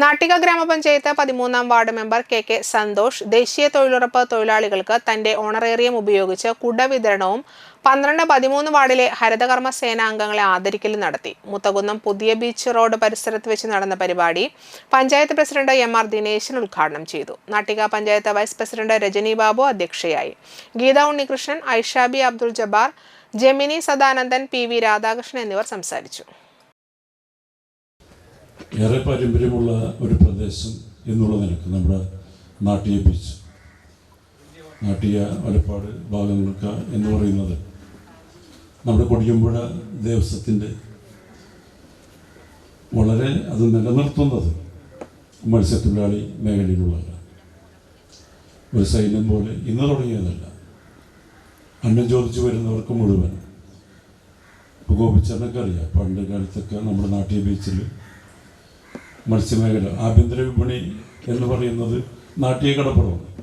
നാട്ടിക ഗ്രാമപഞ്ചായത്ത് പതിമൂന്നാം ward member K K Santhosh ദേശീയ തൊഴിലുറപ്പ് തൊഴിലാളികൾക്ക് തന്റെ ഓണറേറിയം ഉപയോഗിച്ച് കുട വിതരണവും പന്ത്രണ്ട് പതിമൂന്ന് വാർഡിലെ ഹരിതകർമ്മ സേനാംഗങ്ങളെ ആദരിക്കലും നടത്തി. മുത്തകുന്നം പുതിയ ബീച്ച് റോഡ് പരിസരത്ത് വെച്ച് നടന്ന പരിപാടി panchayat president M R Dineshan ഉദ്ഘാടനം ചെയ്തു. നാട്ടിക പഞ്ചായത്ത് വൈസ് പ്രസിഡന്റ് രജനി ബാബു അധ്യക്ഷയായി. ഗീത ഉണ്ണികൃഷ്ണൻ ഐഷാബി അബ്ദുൾ ജബാർ ജെമിനി സദാനന്ദൻ പി വി രാധാകൃഷ്ണൻ എന്നിവർ സംസാരിച്ചു. ഏറെ പാരമ്പര്യമുള്ള ഒരു പ്രദേശം എന്നുള്ള നിലയ്ക്ക് നമ്മുടെ നാട്ടിയ ബീച്ച് നാട്ടിയ വലപ്പാട് ഭാഗങ്ങൾക്ക് എന്ന് പറയുന്നത് നമ്മുടെ കൊടിയമ്പുഴ ദേവസ്വത്തിന്റെ വളരെ അത് നിലനിർത്തുന്നത് മത്സ്യത്തൊഴിലാളി മേഖലയിലുള്ളവരാണ്. ഒരു സൈന്യം പോലെ ഇന്ന് തുടങ്ങിയതല്ല. അന്നം ചോദിച്ചു വരുന്നവർക്ക് മുഴുവൻ. ഇപ്പോൾ ഗോപിച്ചറിനൊക്കെ അറിയാം പണ്ട് കാലത്തൊക്കെ നമ്മുടെ നാട്ടിയ ബീച്ചിൽ മത്സ്യമേഖല. ആഭ്യന്തര വിപണി എന്ന് പറയുന്നത് നാട്ടിയ കടപ്പുറമാണ്.